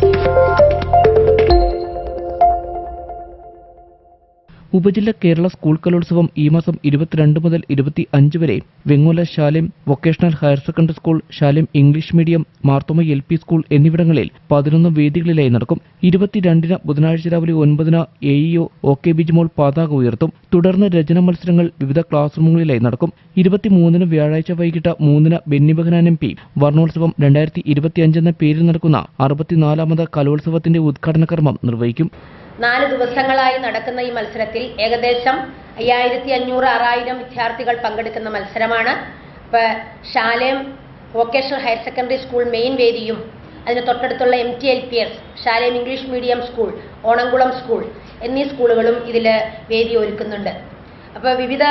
Thank you. ഉപജില്ല Kerala school കലോത്സവം ഈ മാസം ഇരുപത്തിരണ്ട് മുതൽ ഇരുപത്തി അഞ്ച് വരെ Vengola Shalem vocational higher secondary school Shalem English medium Marthoma L P school എന്നിവിടങ്ങളിൽ പതിനൊന്ന് വേദികളിലായി നടക്കും. ഇരുപത്തിരണ്ടിന് ബുധനാഴ്ച രാവിലെ ഒൻപതിന് A EO O K Bijimol പതാക ഉയർത്തും. തുടർന്ന് രചന മത്സരങ്ങൾ വിവിധ ക്ലാസ് റൂമുകളിലായി നടക്കും. ഇരുപത്തിമൂന്നിന് വ്യാഴാഴ്ച വൈകിട്ട് മൂന്നിന് ബെന്നി ബെഹനാൻ എം പി വർണോത്സവം രണ്ടായിരത്തി ഇരുപത്തിയഞ്ച് എന്ന പേരിൽ നടക്കുന്ന അറുപത്തിനാലാമത് കലോത്സവത്തിന്റെ ഉദ്ഘാടന കർമ്മം നിർവഹിക്കും. നാല് ദിവസങ്ങളായി നടക്കുന്ന ഈ മത്സരത്തിൽ ഏകദേശം അയ്യായിരത്തി അഞ്ഞൂറ് ആറായിരം വിദ്യാർത്ഥികൾ പങ്കെടുക്കുന്ന മത്സരമാണ്. ഇപ്പോൾ Shalem vocational higher secondary school main വേദിയും അതിന് തൊട്ടടുത്തുള്ള M T L P S Shalem English medium school Onamkulam school എന്നീ സ്കൂളുകളും ഇതിൽ വേദി ഒരുക്കുന്നുണ്ട്. അപ്പോൾ വിവിധ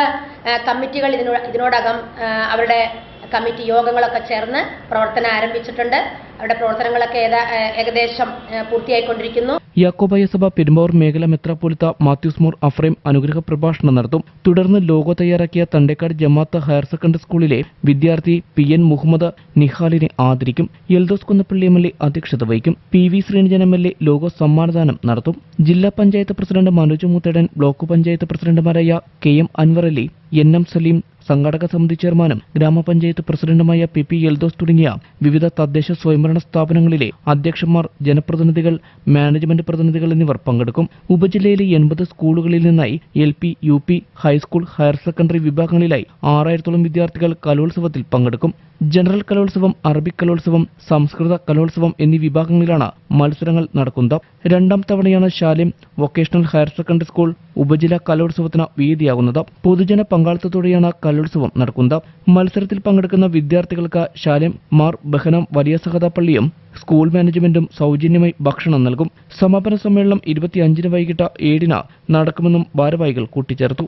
കമ്മിറ്റികൾ ഇതിനോ ഇതിനോടകം അവരുടെ കമ്മിറ്റി യോഗങ്ങളൊക്കെ ചേർന്ന് പ്രവർത്തനം ആരംഭിച്ചിട്ടുണ്ട്. അവരുടെ പ്രവർത്തനങ്ങളൊക്കെ ഏകദേശം പൂർത്തിയായിക്കൊണ്ടിരിക്കുന്നു. യാക്കോബായ സഭ പെരുമ്പാവൂർ മേഖല മെത്രാപ്പൊലിത്ത മാത്യൂസ് മോർ അഫ്രൈം അനുഗ്രഹ പ്രഭാഷണം നടത്തും. തുടർന്ന് ലോഗോ തയ്യാറാക്കിയ തണ്ടേക്കാട് ജമാഅത്ത് ഹയർ സെക്കൻഡറി സ്കൂളിലെ വിദ്യാർത്ഥി പി എൻ മുഹമ്മദ് നിഹാലിനെ ആദരിക്കും. എൽദോസ് കുന്നപ്പള്ളി എം എൽ അധ്യക്ഷത വഹിക്കും. P V Srinijan M L A logo സമ്മാനദാനം നടത്തും. ജില്ലാ പഞ്ചായത്ത് പ്രസിഡന്റ് മനോജ് മൂത്തേടൻ ബ്ലോക്ക് പഞ്ചായത്ത് പ്രസിഡന്റുമാരായ K M Anwar Ali N M Saleem സംഘാടക സമിതി ചെയർമാനും ഗ്രാമപഞ്ചായത്ത് പ്രസിഡന്റുമായ പി പി എൽദോസ് തുടങ്ങിയ വിവിധ തദ്ദേശ സ്വയംഭരണ സ്ഥാപനങ്ങളിലെ അധ്യക്ഷന്മാർ ജനപ്രതിനിധികൾ മാനേജ്മെന്റ് പ്രതിനിധികൾ എന്നിവർ പങ്കെടുക്കും. ഉപജില്ലയിലെ എൺപത് സ്കൂളുകളിൽ നിന്നായി L P U P high school higher secondary വിഭാഗങ്ങളിലായി ആറായിരത്തോളം വിദ്യാർത്ഥികൾ കലോത്സവത്തിൽ പങ്കെടുക്കും. ജനറൽ കലോത്സവം അറബിക് കലോത്സവം സംസ്കൃത കലോത്സവം എന്നീ വിഭാഗങ്ങളിലാണ് മത്സരങ്ങൾ നടക്കുന്നത്. രണ്ടാം തവണയാണ് Shalem vocational higher secondary school ഉപജില്ല കലോത്സവത്തിന് വേദിയാകുന്നത്. പൊതുജന പങ്കാളിത്തത്തോടെയാണ് കലോത്സവം നടക്കുന്നത്. മത്സരത്തിൽ പങ്കെടുക്കുന്ന വിദ്യാർത്ഥികൾക്ക് ശാലിം മാർ ബഹനം വലിയ സഹതാപ്പള്ളിയും സ്കൂൾ മാനേജ്മെന്റും സൗജന്യമായി ഭക്ഷണം നൽകും. സമാപന സമ്മേളനം ഇരുപത്തിയഞ്ചിന് വൈകിട്ട് ഏഴിന് നടക്കുമെന്നും ഭാരവാഹികൾ കൂട്ടിച്ചേർത്തു.